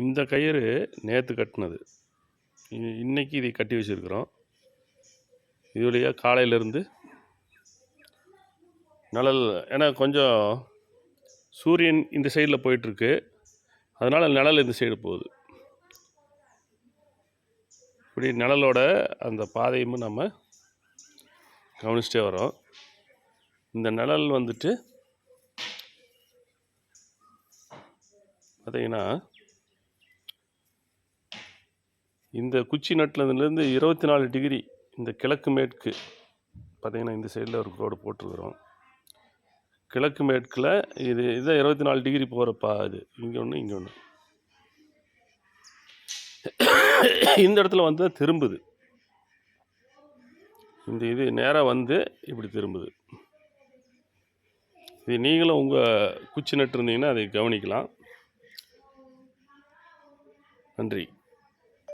இந்த கயிறு நேற்று கட்டினது. இன்றைக்கி இதை கட்டி வச்சுருக்குறோம். இது வழியாக காலையிலேருந்து நிழல் ஏன்னா கொஞ்சம் சூரியன் இந்த சைடில் போயிட்டுருக்கு. அதனால் நிழல் இந்த சைடு போகுது. இப்படி நிழலோட அந்த பாதையும் நம்ம கவனிச்சிட்டே வரோம் இந்த நிழல் வந்துட்டு பார்த்தீங்கன்னா இந்த குச்சி நட்டுலேருந்து இருபத்தி நாலு டிகிரி இந்த கிழக்கு மேற்கு பார்த்தீங்கன்னா இந்த சைடில் ஒரு கோடு போட்டிருக்கிறோம். கிழக்கு மேற்கில் இது இதான் இருபத்தி நாலு டிகிரி போகிறப்பா இது இங்கே ஒன்று இங்கே ஒன்று இந்த இடத்துல வந்து திரும்புது. இந்த இது நேராக வந்து இப்படி திரும்புது. இது நீங்களும் உங்கள் குச்சி நட்டு இருந்தீங்கன்னா அதை கவனிக்கலாம். நன்றி.